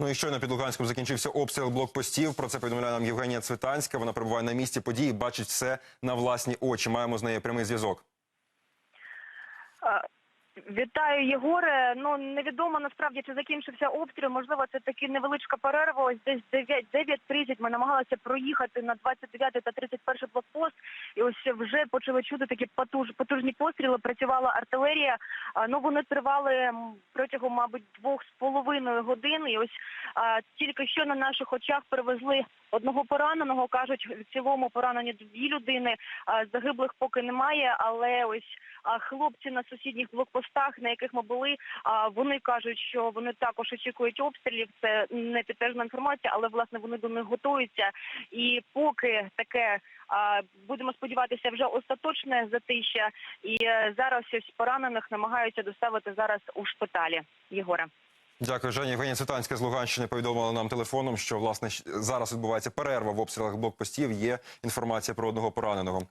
Ну і щойно під Луганськом закінчився обстріл блокпостів. Про це повідомляє нам Євгенія Цвітанська. Вона перебуває на місці події, бачить все на власні очі. Маємо з нею прямий зв'язок. Вітаю, Єгоре. Ну невідомо насправді чи закінчився обстріл. Можливо, це таки невеличка перерва. Ось десь 9, 9.30 Ми намагалися проїхати на 29 та 31 блокпост. І ось вже почали чути такі потуж, потужні постріли. Працювала артилерія. Ну вони тривали протягом, мабуть, двох з половиною годин. І ось а, тільки що на наших очах перевезли одного пораненого. кажуть, в цілому поранені дві людини. А, загиблих поки немає, але ось а хлопці на сусідніх блокпостах, на яких ми були, вони кажуть, що вони також очікують обстрілів. Це не підтверджена інформація, але власне вони до них готуються. І поки таке будемо сподіватися, вже остаточне затища. І е, зараз ось поранених намагаються доставити зараз у шпиталі. Єгора. Дякую, Жені. Євгенія Цвітанська з Луганщини повідомила нам телефоном, що власне зараз відбувається перерва в обстрілах блокпостів. Є інформація про одного пораненого.